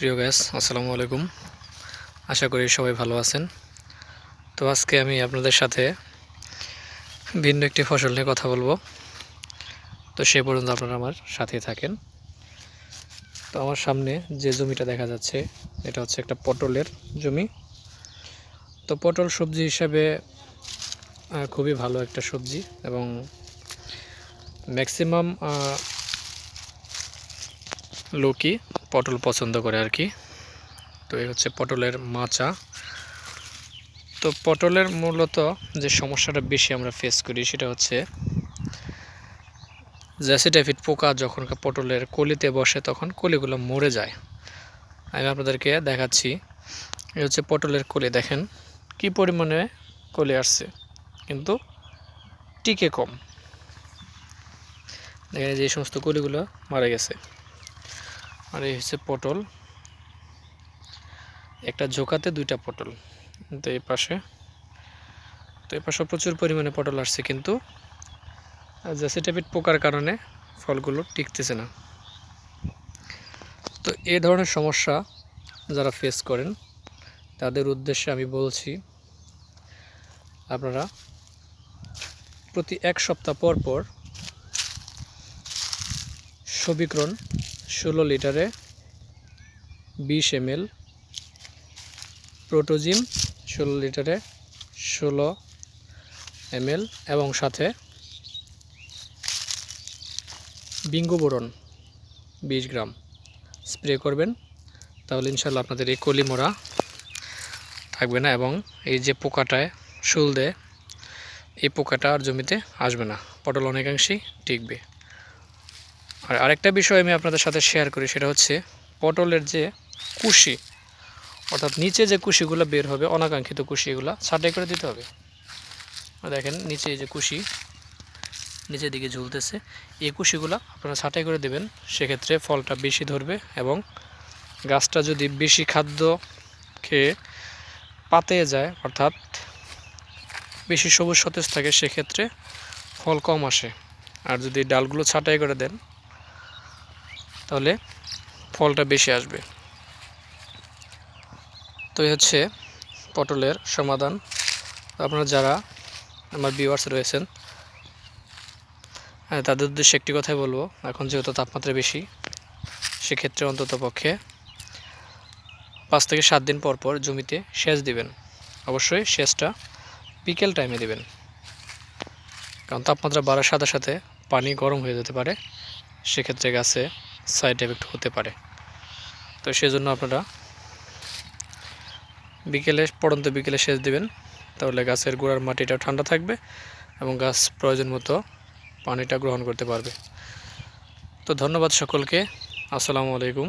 প্রিয় গ্যাস আসসালামু আলাইকুম। আশা করি সবাই ভালো আছেন। তো আজকে আমি আপনাদের সাথে ভিন্ন একটি ফসল নিয়ে কথা বলব। তো সে পর্যন্ত আপনারা আমার সাথেই থাকেন। তো আমার সামনে যে জমিটা দেখা যাচ্ছে, এটা হচ্ছে একটা পটলের জমি। তো পটল সবজি হিসাবে খুবই ভালো একটা সবজি এবং ম্যাক্সিমাম লোকই পটল পছন্দ করে আর কি। তো এই হচ্ছে পটলের মাচা। তো পটলের মূলত যে সমস্যাটা বেশি আমরা ফেস করি সেটা হচ্ছে জ্যাসিডাফিড পোকা যখন পটলের কলিতে বসে তখন কলিগুলো মরে যায়। আমি আপনাদেরকে দেখাচ্ছি, এই হচ্ছে পটলের কলি। দেখেন কি পরিমাণে কলি আসছে, কিন্তু টিকে কম। দেখেন যে সমস্ত কলিগুলো মারা গেছে। আর এই হচ্ছে পটল। একটা ঝোকাতে দুইটা পটল। তো এই পাশে, তো এই পাশে প্রচুর পরিমাণে পটল আসছে কিন্তু। জ্যাসিটাপিট পোকার কারণে ফলগুলো টিকতেছে না। তো এই ধরনের সমস্যা যারা ফেস করেন, তাদের উদ্দেশ্যে আমি বলছি, আপনারা প্রতি এক সপ্তাহ পর পর সবিক্রণ ষোলো লিটারে বিশ এমএল প্রোটোজিম ষোলো লিটারে ষোলো এমএল এবং সাথে বিঙ্গোবোরন বিশ গ্রাম। স্প্রে করবেন, তাহলে ইনশাল্লাহ আপনাদের এই কলিমোড়া থাকবে না এবং এই যে পোকাটায় শুল দেয়, এই পোকাটা আর জমিতে আসবে না। পটল অনেকাংশেই টিকবে। আর আরেকটা বিষয় আমি আপনাদের সাথে শেয়ার করি, সেটা হচ্ছে পটলের যে কুশি, অর্থাৎ নিচে যে কুশিগুলো বের হবে, অনাকাঙ্ক্ষিত কুশি এগুলো, ছাঁটাই করে দিতে হবে। দেখেন, নিচে যে কুশি, নিচের দিকে ঝুলতেছে, এই কুশিগুলো আপনারা ছাঁটাই করে দেবেন, সেক্ষেত্রে ফলটা বেশি ধরবে এবং গাছটা যদি বেশি খাদ্য খেয়ে পাতে যায়, অর্থাৎ বেশি সবুজ সতেজ থাকে, সেক্ষেত্রে ফল কম আসে। আর যদি ডালগুলো ছাঁটাই করে দেন তাহলে ফলটা বেশি আসবে। তো এই হচ্ছে পটলের সমাধান। আপনারা যারা আমার ভিউয়ার্স রয়েছেন হ্যাঁ তাদের উদ্দেশ্যে একটি কথাই বলব, এখন যেহেতু তাপমাত্রা বেশি, সেক্ষেত্রে অন্তত পক্ষে পাঁচ থেকে সাত দিন পর পর জমিতে সেচ দিবেন। অবশ্যই সেচটা বিকেল টাইমে দিবেন। কারণ তাপমাত্রা বাড়ার সাথে সাথে পানি গরম হয়ে যেতে পারে। সেক্ষেত্রে গাছে সাইড এফেক্ট হতে পারে। তো সেজন্য আপনারা বিকেলে, পড়ন্ত বিকেলে সেচ দিবেন। তাহলে গাছের গোড়ার মাটিটা ঠান্ডা থাকবে এবং গাছ প্রয়োজন মতো পানিটা গ্রহণ করতে পারবে। তো ধন্যবাদ সকলকে। আসসালামু আলাইকুম।